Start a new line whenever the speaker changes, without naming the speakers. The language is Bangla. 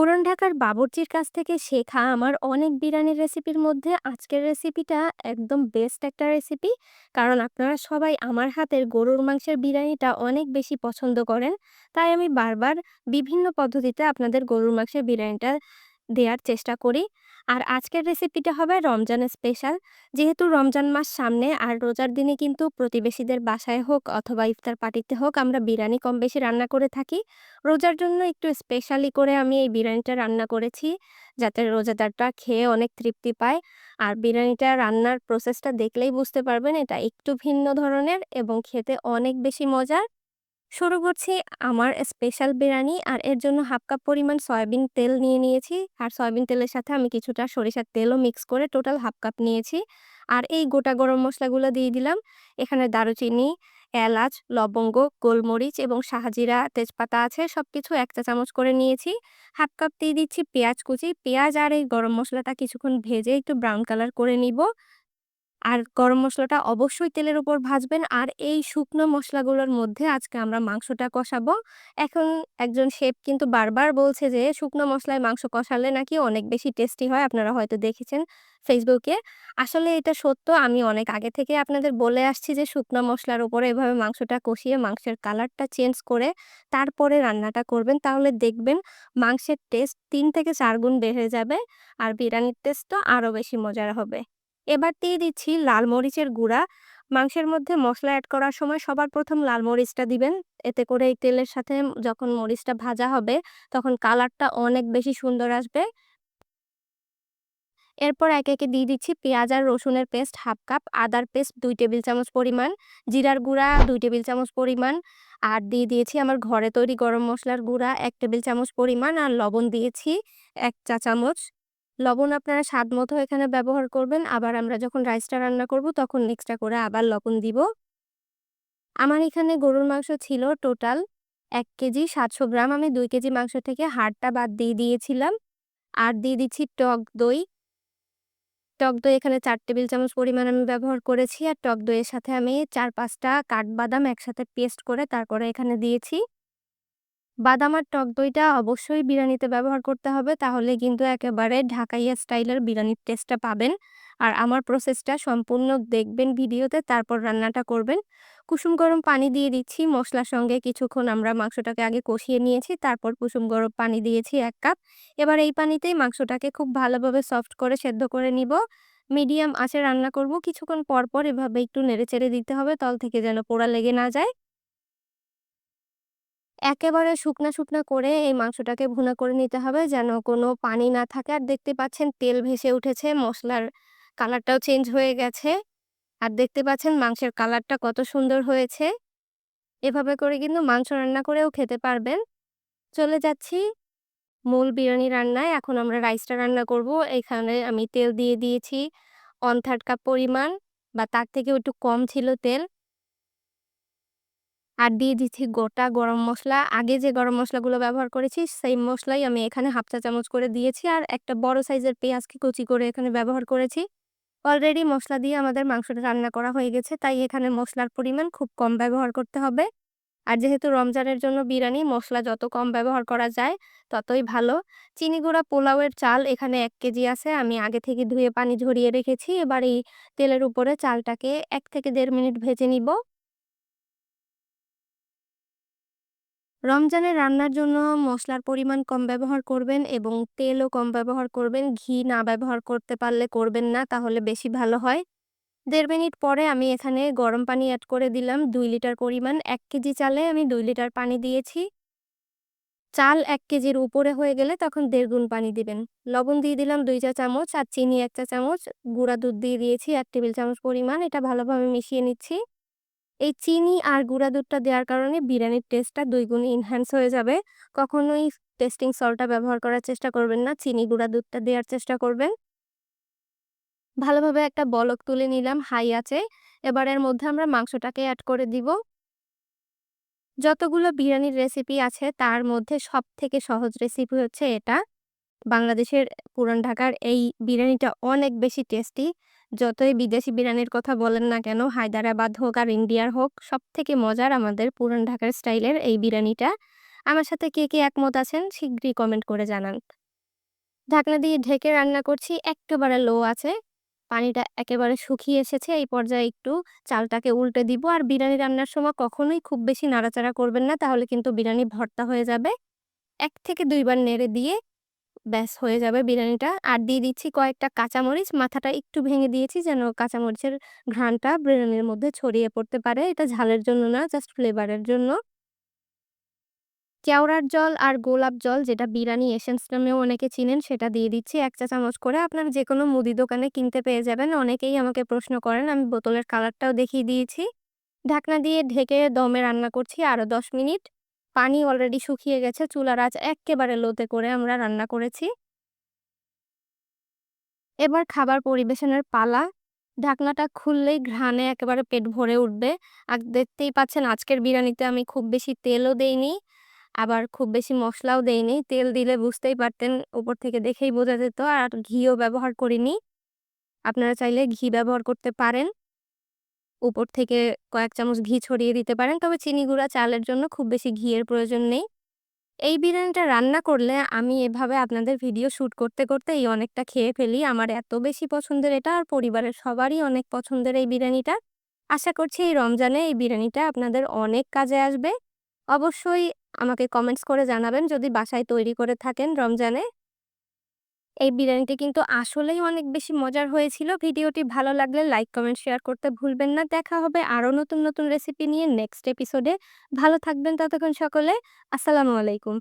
পুরান ঢাকার বাবুর্চির কাছ থেকে শেখা আমার অনেক বিরিয়ানির রেসিপির মধ্যে আজকের রেসিপিটা একদম বেস্ট একটা রেসিপি। কারণ আপনারা সবাই আমার হাতের গরুর মাংসের বিরিয়ানিটা অনেক বেশি পছন্দ করেন। তাই আমি বারবার বিভিন্ন পদ্ধতিতে আপনাদের গরুর মাংসের বিরিয়ানিটা দেয়ার চেষ্টা করি। আর আজকের রেসিপিটা হবে রমজান স্পেশাল। যেহেতু রমজান মাস সামনে, আর রোজার দিনে কিন্তু প্রতিবেশীদের বাসায় হোক অথবা ইফতার পার্টিতে হোক, আমরা বিরিয়ানি কম বেশি রান্না করে থাকি। রোজার জন্য একটু স্পেশালি করে আমি এই বিরিয়ানিটা রান্না করেছি। যাতে রোজাদারটা খেয়ে অনেক তৃপ্তি পায়। আর বিরিয়ানিটা রান্নার প্রসেসটা দেখলেই বুঝতে পারবেন, এটা একটু ভিন্ন ধরনের এবং খেতে অনেক বেশি মজার। শুরু করছি আমার স্পেশাল বিরিয়ানি আর এর জন্য হাফ কাপ পরিমাণ সয়াবিন তেল নিয়ে নিয়েছি। আর সয়াবিন তেলের সাথে আমি কিছুটা সরিষার তেলও মিক্স করে টোটাল হাফ কাপ নিয়েছি। আর এই গোটা গরম মশলাগুলো দিয়ে দিলাম। এখানে দারুচিনি, এলাচ, লবঙ্গ, গোলমরিচ এবং শাহজিরা, তেজপাতা আছে সব কিছু এক চা চামচ করে নিয়েছি। হাফ কাপ দিয়ে দিচ্ছি পেঁয়াজ কুচি। পেঁয়াজ আর এই গরম মশলাটা কিছুক্ষণ ভেজে একটু ব্রাউন কালার করে নিব। আর গরম মশলাটা অবশ্যই তেলের উপর ভাজবেন। আর এই শুকনো মশলাগুলোর মধ্যে আজকে আমরা মাংসটা কষাবো। এখন একজন শেফ কিন্তু বারবার বলছে যে, শুকনো মশলায় মাংস কষালে নাকি অনেক বেশি টেস্টি হয়? আপনারা হয়তো দেখেছেন ফেসবুকে। আসলে এটা সত্য, আমি অনেক আগে থেকে আপনাদের বলে আসছি যে, শুকনো মশলার উপরে এভাবে মাংসটা কষিয়ে মাংসের কালারটা চেঞ্জ করে তারপরে রান্নাটা করবেন। তাহলে দেখবেন মাংসের টেস্ট তিন থেকে চার গুণ বেড়ে যাবে আর বিরিয়ানির টেস্টও আরও বেশি মজার হবে। এবার দিয়ে দিচ্ছি লাল মরিচের গুঁড়া। মাংসের মধ্যে মশলা অ্যাড করার সময় সবার প্রথম লাল মরিচটা দিবেন। এতে করে এই তেলের সাথে যখন মরিচটা ভাজা হবে, তখন কালারটা অনেক বেশি সুন্দর আসবে। এরপর একে একে দিয়ে দিচ্ছি পেঁয়াজ আর রসুনের পেস্ট হাফ কাপ, আদার পেস্ট দুই টেবিল চামচ পরিমাণ, জিরার গুঁড়া দুই টেবিল চামচ পরিমাণ, আর দিয়ে দিয়েছি আমার ঘরে তৈরি গরম মশলার গুঁড়া এক টেবিল চামচ পরিমাণ, আর লবণ দিয়েছি এক চা চামচ লবণ আপনারা স্বাদ মতো এখানে ব্যবহার করবেন। আবার আমরা যখন রাইসটা রান্না করব, তখন এক্সট্রা করে আবার লবণ দিব। আমার এখানে গরুর মাংস ছিল টোটাল এক কেজি সাতশো গ্রাম। আমি দুই কেজি মাংস থেকে হাড়টা বাদ দিয়ে দিয়েছিলাম। আর দিয়ে দিচ্ছি টক দই। টক দই এখানে চার টেবিল চামচ পরিমাণ আমি ব্যবহার করেছি। আর টক দইয়ের সাথে আমি চার পাঁচটা কাঠবাদাম একসাথে পেস্ট করে তারপরে এখানে দিয়েছি। বাদাম আর টক দইটা অবশ্যই বিরিয়ানিতে ব্যবহার করতে হবে। তাহলে কিন্তু একেবারে ঢাকাইয়া স্টাইলের বিরিয়ানির টেস্টটা পাবেন। আর আমার প্রসেসটা সম্পূর্ণ দেখবেন ভিডিওতে, তারপর রান্নাটা করবেন। কুসুম গরম পানি দিয়ে দিচ্ছি, মশলার সঙ্গে কিছুক্ষণ আমরা মাংসটাকে আগে কষিয়ে নিয়েছি, তারপর কুসুম গরম পানি দিয়েছি এক কাপ। এবার এই পানিতেই মাংসটাকে খুব ভালোভাবে সফট করে সেদ্ধ করে নিব। মিডিয়াম আঁচে রান্না করব। কিছুক্ষণ পর পর এভাবে একটু নেড়ে চেড়ে দিতে হবে, তল থেকে যেন পোড়া লেগে না যায়। একেবারে শুকনা, শুকনা করে এই মাংসটাকে ভুনা করে নিতে হবে যেন কোনো পানি না থাকে। আর দেখতে পাচ্ছেন তেল ভেসে উঠেছে, মশলার কালারটাও চেঞ্জ হয়ে গেছে। আর দেখতে পাচ্ছেন মাংসের কালারটা কত সুন্দর হয়েছে। এভাবে করে কিন্তু মাংস রান্না করেও খেতে পারবেন। চলে যাচ্ছি মূল বিরিয়ানি রান্নায়। এখন আমরা রাইসটা রান্না করব। এখানে আমি তেল দিয়ে দিয়েছি 1/3 কাপ পরিমাণ বা তার থেকেও একটু কম ছিল তেল। আর দিয়ে দিচ্ছি গোটা গরম মশলা। আগে যে গরম মশলাগুলো ব্যবহার করেছি, সেই মশলাই আমি এখানে হাফ চা চামচ করে দিয়েছি আর একটা বড় সাইজের পেঁয়াজকে কুচি করে এখানে ব্যবহার করেছি। অলরেডি মশলা দিয়ে আমাদের মাংসটা রান্না করা হয়ে গেছে, তাই এখানে মশলার পরিমাণ খুব কম ব্যবহার করতে হবে। আর যেহেতু রমজানের জন্য বিরিয়ানি, মশলা যত কম ব্যবহার করা যায়, ততই ভালো। চিনি গুঁড়া পোলাওয়ের চাল এখানে এক কেজি আছে, আমি আগে থেকে ধুয়ে পানি ঝরিয়ে রেখেছি। এবার এই তেলের উপরে চালটাকে এক থেকে দেড় মিনিট ভেজে নিব। রমজানের রান্নার জন্য মশলার পরিমাণ কম ব্যবহার করবেন এবং তেলও কম ব্যবহার করবেন। ঘি না ব্যবহার করতে পারলে করবেন না, তাহলে বেশি ভালো হয়। দেড় মিনিট পরে আমি এখানে গরম পানি অ্যাড করে দিলাম। দুই লিটার পরিমাণ, এক কেজি চালে আমি দুই লিটার পানি দিয়েছি। চাল এক কেজির উপরে হয়ে গেলে তখন দেড় গুণ পানি দিবেন। লবণ দিয়ে দিলাম দুই চা চামচ, আর চিনি এক চা চামচ। গুঁড়া দুধ দিয়ে দিয়েছি, এক টেবিল চামচ পরিমাণ। এটা ভালোভাবে মিশিয়ে নিচ্ছি। এই চিনি আর গুঁড়া দুধটা দেওয়ার কারণে বিরিয়ানির টেস্টটা দুই গুণ ইনহ্যান্স হয়ে যাবে। কখনোই টেস্টিং সল্টটা ব্যবহার করার চেষ্টা করবেন না, চিনি গুঁড়া দুধটা দেওয়ার চেষ্টা করবেন। ভালোভাবে একটা বলক তুলে নিলাম, হাই আছে। এবারের মধ্যে আমরা মাংসটাকে অ্যাড করে দিব। যতগুলো বিরিয়ানির রেসিপি আছে, তার মধ্যে সব থেকে সহজ রেসিপি হচ্ছে এটা। বাংলাদেশের, পুরান ঢাকার এই বিরিয়ানিটা অনেক বেশি টেস্টি যতই বিদেশি বিরিয়ানির কথা বলেন না কেন হায়দ্রাবাদ হোক আর ইন্ডিয়ার হোক সব থেকে মজার আমাদের পুরান ঢাকার স্টাইলের এই বিরিয়ানিটা আমার সাথে কে, কে একমত আছেন শীঘ্রই কমেন্ট করে জানান। ঢাকনা দিয়ে ঢেকে রান্না করছি এক্কেবারে লো আছে। পানিটা একেবারে শুকিয়ে এসেছে। এই পর্যায়ে একটু চালটাকে উল্টে দিব। আর বিরিয়ানি রান্নার সময় কখনোই খুব বেশি নাড়াচাড়া করবেন না। তাহলে কিন্তু বিরিয়ানি ভর্তা হয়ে যাবে। এক থেকে দুইবার নেড়ে দিয়ে ব্যাস হয়ে যাবে বিরিয়ানিটা। আর দিয়ে দিচ্ছি কয়েকটা কাঁচামরিচ। মাথাটা একটু ভেঙে দিয়েছি যেন কাঁচামরিচের ঘ্রাণটা বিরিয়ানির মধ্যে ছড়িয়ে পড়তে পারে। এটা ঝালের জন্য না, জাস্ট ফ্লেভারের জন্য। কেওড়ার জল আর গোলাপ জল যেটা বিরিয়ানি এসেন্স নামেও অনেকে চিনেন সেটা দিয়ে দিচ্ছি ১ চা চামচ করে। আপনারা যেকোনো মুদি দোকানে কিনতে পেয়ে যাবেন। অনেকেই আমাকে প্রশ্ন করেন। আমি বোতলের কালারটাও দেখিয়ে দিয়েছি। ঢাকনা দিয়ে ঢেকে দমে রান্না করছি আরও দশ মিনিট। পানি অলরেডি শুকিয়ে গেছে। চুলার আঁচ এক্কেবারে লোতে করে আমরা রান্না করেছি। এবার খাবার পরিবেশনের পালা। ঢাকনাটা খুললেই ঘ্রাণে একেবারে পেট ভরে উঠবে। আর দেখতেই পাচ্ছেন, আজকের বিরিয়ানিতে আমি খুব বেশি তেলও দেইনি। আবার খুব বেশি মশলাও দেইনি। তেল দিলে বুঝতেই পারতেন, উপর থেকে দেখেই বোঝা যেত। আর ঘিও ব্যবহার করিনি। আপনারা চাইলে ঘি ব্যবহার করতে পারেন। উপর থেকে কয়েক চামচ ঘি ছড়িয়ে দিতে পারেন। তবে চিনি গুঁড়া চালের জন্য খুব বেশি ঘিয়ের প্রয়োজন নেই। এই বিরিয়ানিটা রান্না করলে আমি এভাবে আপনাদের ভিডিও শ্যুট করতে, করতে এই অনেকটা খেয়ে ফেলি। আমার এত বেশি পছন্দের এটা আর পরিবারের সবারই অনেক পছন্দের এই বিরিয়ানিটা। আশা করছি এই রমজানে এই বিরিয়ানিটা আপনাদের অনেক কাজে আসবে। অবশ্যই আমাকে কমেন্টস করে জানাবেন যদি বাসায় তৈরি করে থাকেন রমজানে। এই বিরিয়ানিটি কিন্তু আসলেই অনেক বেশি মজার হয়েছিল। ভিডিওটি ভালো লাগলে লাইক, কমেন্ট, শেয়ার করতে ভুলবেন না। দেখা হবে আরও নতুন, নতুন রেসিপি নিয়ে নেক্সট এপিসোডে। ভালো থাকবেন ততক্ষণ সকলে। আসসালামু আলাইকুম।